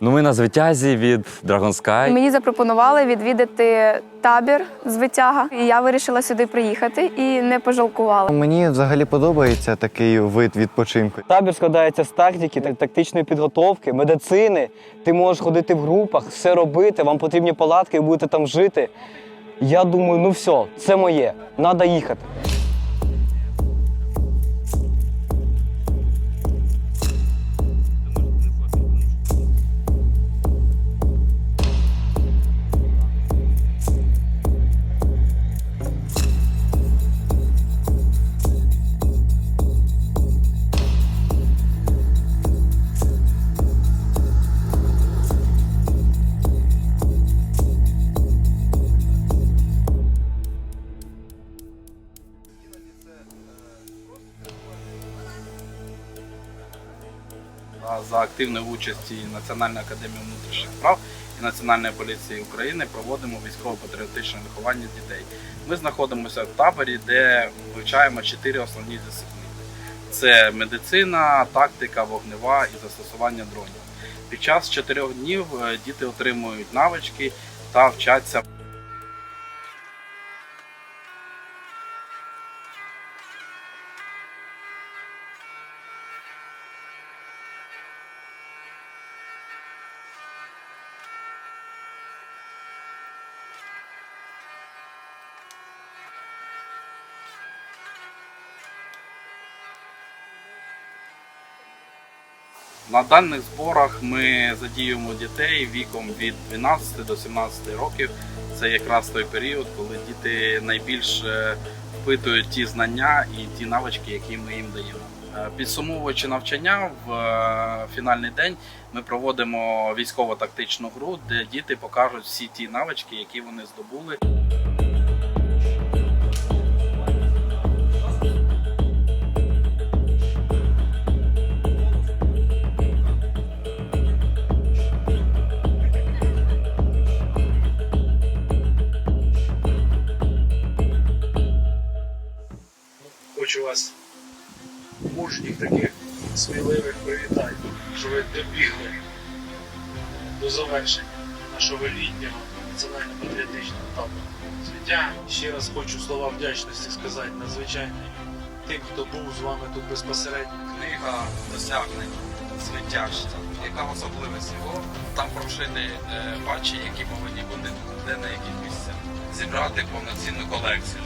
Ну, ми на звитязі від Dragon Sky. Мені запропонували відвідати табір з витяга. І я вирішила сюди приїхати і не пожалкувала. Мені взагалі подобається такий вид відпочинку. Табір складається з тактики, так- тактичної підготовки, медицини. Ти можеш ходити в групах, все робити, вам потрібні палатки, ви будете там жити. Я думаю, ну все, це моє, треба їхати. За активної участі Національної академії внутрішніх справ і Національної поліції України проводимо військово-патріотичне виховання дітей. Ми знаходимося в таборі, де вивчаємо чотири основні дисципліни: це медицина, тактика, вогнева і застосування дронів. Під час чотирьох днів е, діти отримують навички та вчаться На даних зборах ми задіюємо дітей віком від 12 до 17 років. Це якраз той період, коли діти найбільше впитують ті знання і ті навички, які ми їм даємо. Е, Підсумовуючи навчання, в е, фінальний день ми проводимо військово-тактичну гру, де діти покажуть всі ті навички, які вони здобули. Вас мужніх таких сміливих привітати, що ви добігли до завершення нашого літнього національно-патріотичного табору звиття. Ще раз хочу слова вдячності сказати надзвичайно тим, хто був з вами тут безпосередньо. Книга досягнень звитяжця. Яка особливість його? Там прошити е, патчі, які повинні бути де на яких місцях. Зібрати повноцінну колекцію.